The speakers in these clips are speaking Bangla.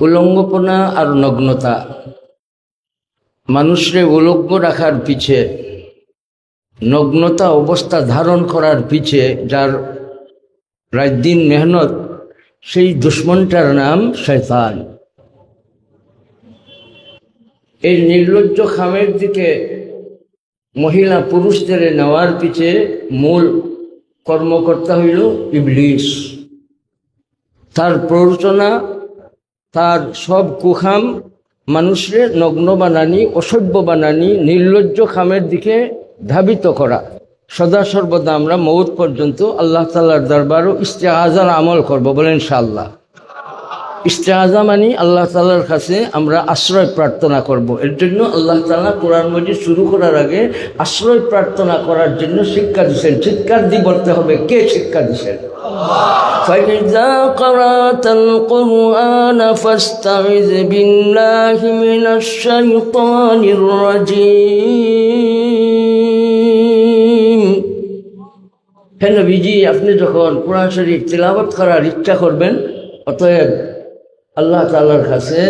উলঙ্গপনা আর নগ্নতা। মানুষরে উলঙ্গ রাখার পিছে, নগ্নতা অবস্থা ধারণ করার পিছে যার রাত দিন মেহনত, সেই দুশ্মনটার নাম শয়তান। এই নির্লজ্জ খামের দিকে মহিলা পুরুষদের নেওয়ার পিছে মূল কর্মকর্তা হইল ইবলিশ তার প্ররোচনা তার সব কুখাম মানুষের নগ্ন বানানি, অসভ্য বানানি, নির্লজ্জ খামের দিকে ধাবিত করা। সদা সর্বদা আমরা মৌত পর্যন্ত আল্লাহ তাল্লার দরবারও ইস্তেহাজার আমল করব বলেন ইনশাআল্লাহ। ইস্তেহাজা মানি আল্লাহ তালার কাছে আমরা আশ্রয় প্রার্থনা করব এর জন্য আল্লাহ তালা কোরআন মজিদ শুরু করার আগে আশ্রয় প্রার্থনা করার জন্য শিক্ষা দিচ্ছেন চিৎকার দিয়ে বলতে হবে কে শিক্ষা দিচ্ছেন فإذا قرأت القرآن فاستعذ بالله من الشيطان الرجيم হে নবীজি আপনি যখন কোরআন শরীফ তিলাবত করার ইচ্ছা করবেন অতএব আল্লাহ তালার কাছে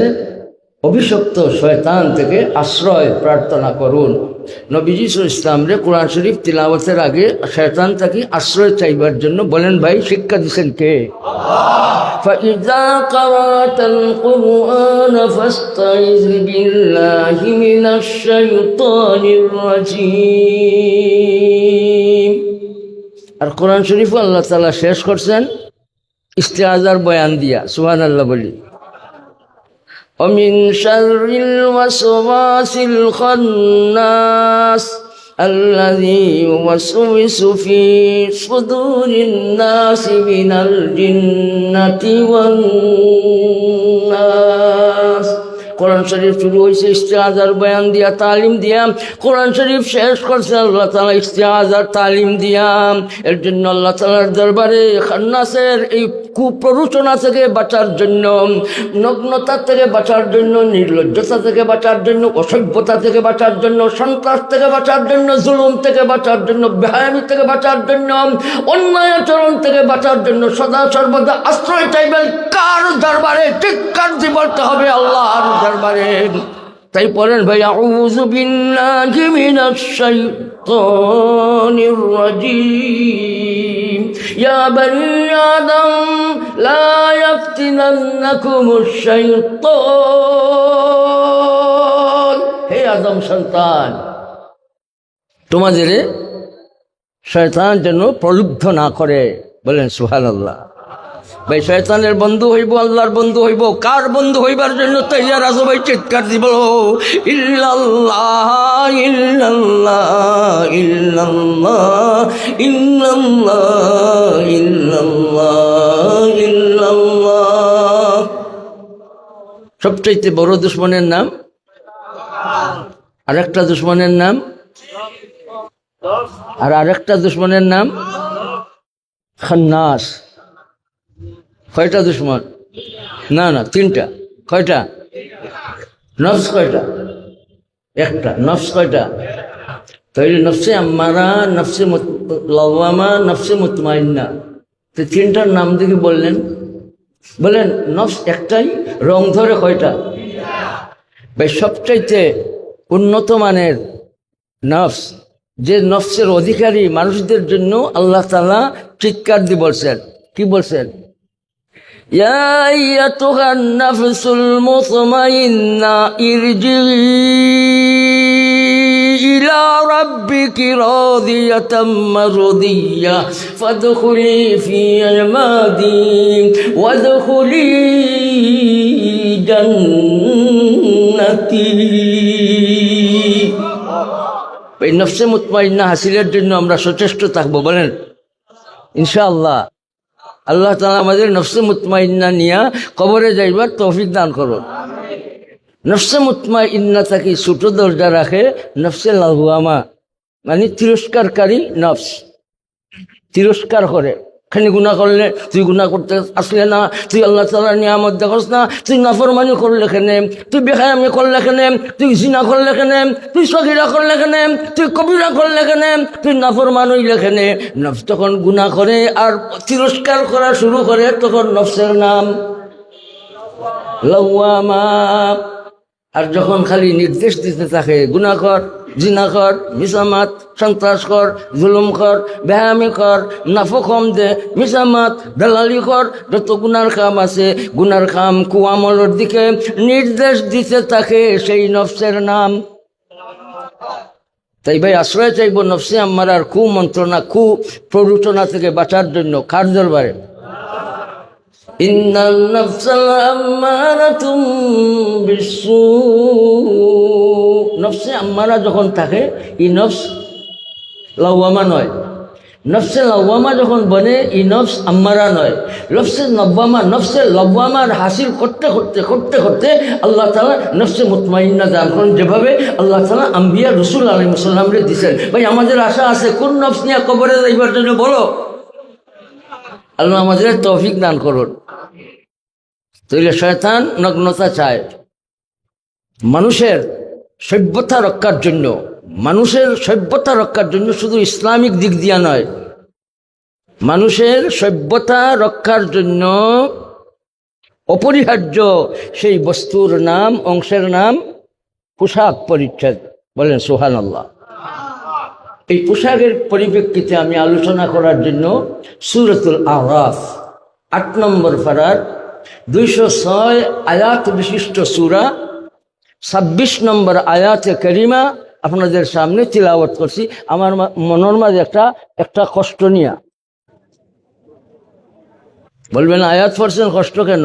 অভিশপ্ত শয়তান থেকে আশ্রয় প্রার্থনা করুন। নবীজি ইসলামরে কোরআন শরীফ তিলাবতের আগে শয়তান তাকে আশ্রয় চাইবার জন্য বলেন ভাই শিক্ষা দিচ্ছেন কে? আর কোরআন শরীফ আল্লাহ তালা শেষ করছেন। ইস্তেহাজার বয়ান দিয়া সুহান আল্লাহ বলি। ومن شر الوسواس الخناس الذي يوسوس في صدور الناس من الجنة والناس কোরআন শরীফ শুরু হয়েছে ইস্তেহাজার বয়ান দিয়া তালিম দিয়া কোরআন শরীফ শেষ করছে আল্লাহ তালা ইস্তেহাজার তালিম দিয়া এর জন্য আল্লাহ তালার দরবারে খান্নাসের এই কুপ্ররোচনা থেকে বাঁচার জন্য, নগ্নতা থেকে বাঁচার জন্য, নির্লজ্জতা থেকে বাঁচার জন্য, অসভ্যতা থেকে বাঁচার জন্য, সন্ত্রাস থেকে বাঁচার জন্য, জুলুম থেকে বাঁচার জন্য, বেহায়ামি থেকে বাঁচার জন্য, অন্যায় আচরণ থেকে বাঁচার জন্য, সদা সর্বদা আশ্রয় চাইবেন। কার দরবারে? দিয়ে বলতে হবে আল্লাহর দরবারে। তাই পড়েন ভাই, আউযু বিল্লাহি মিনাশ রাজিম। বনি আদম লা ইয়াফতিনান্নাকুমুশ শাইতান হে আদম সন্তান, তোমাদের শয়তান যেন প্রলুব্ধ না করে। বলেন সুবহানাল্লাহ। ভাই, শয়তানের বন্ধু হইব, আল্লাহর বন্ধু হইব, কার বন্ধু হইবার জন্য তৈয়ার আছো ভাই? চিৎকার দিব সবচাইতে বড় দুশ্মনের নাম? আরেকটা দুশ্মনের নাম? আর আরেকটা দুশ্মনের নাম? খান্নাস। কয়টা দুশ্মন? না না, তিনটা। কয়টা? নফস কয়টা? একটা। নফস কয়টা? তাইলে নফসে আম্মারা, নফসে লওয়ামা, নফসে মুতমাইন্না। তো তিনটার নাম দিকে বললেন। বলেন নফস একটাই, রং ধরে কয়টা? ভাই, সবচাইতে উন্নত মানের নফস, যে নফসের অধিকারী মানুষদের জন্য আল্লাহ তালা চিৎকার দিয়ে বলছেন। কি বলছেন? يا أيتها النفس المطمئنة ارجعي إلى ربك راضية مرضية فادخلي في عبادي وادخلي جنتي এই নফসে মুতমাইন্না হাসিলের জন্য আমরা সচেষ্ট থাকবো বলেন ইনশাআল্লাহ আল্লাহ তালা আমাদের নফসে মুতমাইন্না নিয়া কবরে যাইবার তৌফিক দান করুন। নফসে মুতমাইন্না থাকি ছোট দরজা রাখে, নফসে লাহুয়ামা মানে তিরস্কারকারী নফস, তিরস্কার করে। খানি গুণা করলে তুই গুণা করতে আসলে না, তুই আল্লাহ তালার নিয়ামত দেখস না, তুই নাফরমানি করলে খেনে তুই বেখায়ামি করলে খেনে তুই জিনা করলে খেনে তুই সগিরা করলে খেনে তুই কবিরা করলে খেনে তুই নাফরমান হইলে খেনে নফস তখন গুণা করে আর তিরস্কার করা শুরু করে তখন নফসের নাম। লাউয়ামা আর যখন খালি নির্দেশ দিতে থাকে সন্ত্রাস কর। জুলুম কর বেহামি কর নাফো কম দে মিসামাত দালালি কর যত গুনার কাম আছে, গুনার কাম কুয়ামলের দিকে নির্দেশ দিতে থাকে সেই নফসের নাম। তাই ভাই, আশ্রয় চাইব নফসে আমার আর কু মন্ত্রণা কু প্ররোচনা থেকে বাঁচার জন্য কার দরবারে? ইন্নাল নফসাল আম্মারাতুম বিসু নফসে আম্মারা যখন থাকে এই নফস লাউয়ামা নয়। নফসে লাউয়ামা যখন বনে, ই নফস আম্মারা নয়। নফসে নব্বামা, নফসে লব্বামার হাসিল করতে করতে করতে করতে আল্লাহ তালা নফসে মুতমাইন্না দান করেন। যেভাবে আল্লাহ তালা আম্বিয়া রসুল আলী মুসাল্লামরে দিছেন। ভাই, আমাদের আশা আছে, কোন নফস নিয়ে কবরে যাইবার জন্য বলো? আল্লাহ আমাদের তৌফিক দান করুন। তৈলে শয়তান নগ্নতা চায়। মানুষের সভ্যতা রক্ষার জন্য, মানুষের সভ্যতা রক্ষার জন্য শুধু ইসলামিক দিক দিয়া নয়, মানুষের সভ্যতা রক্ষার জন্য অপরিহার্য সেই বস্তুর নাম, অংশের নাম পোশাক পরিচ্ছেদ বলেন সোহান আল্লাহ এই পোশাকের পরিপ্রেক্ষিতে আমি আলোচনা করার জন্য সুরতুল আরাফ, আট নম্বর ফারার দুইশো ছয় আয়াত বিশিষ্ট সুরা, ছাব্বিশ নম্বর আয়াতে করিমা আপনাদের সামনে তিলাওয়াত করছি। আমার মনের মাঝে একটা একটা কষ্ট নিয়া। বলবেন, আয়াত পড়ছেন কষ্ট কেন?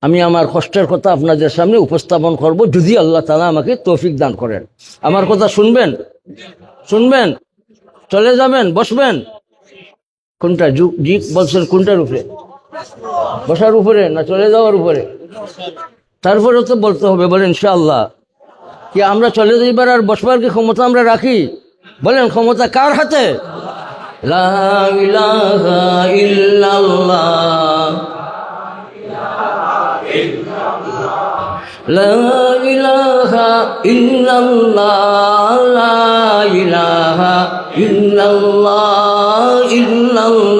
আমি আমার কষ্টের কথা আপনাদের সামনে উপস্থাপন করব, যদি আল্লাহ তালা আমাকে তৌফিক দান করেন। আমার কথা শুনবেন? শুনবেন? চলে যাবেন? বসবেন? কোনটা জু- বলছেন কোনটার উপরে বসার উপরে না চলে যাওয়ার উপরে? তারপরে তো বলতে হবে, বলেন ইনশাআল্লাহ। কি আমরা চলে যাইবার আর বসবার কি ক্ষমতা আমরা রাখি? বলেন, ক্ষমতা কার হাতে? ইল্লাল্লাহ। ইল্লাল্লাহ ইল্লাল্লাহ।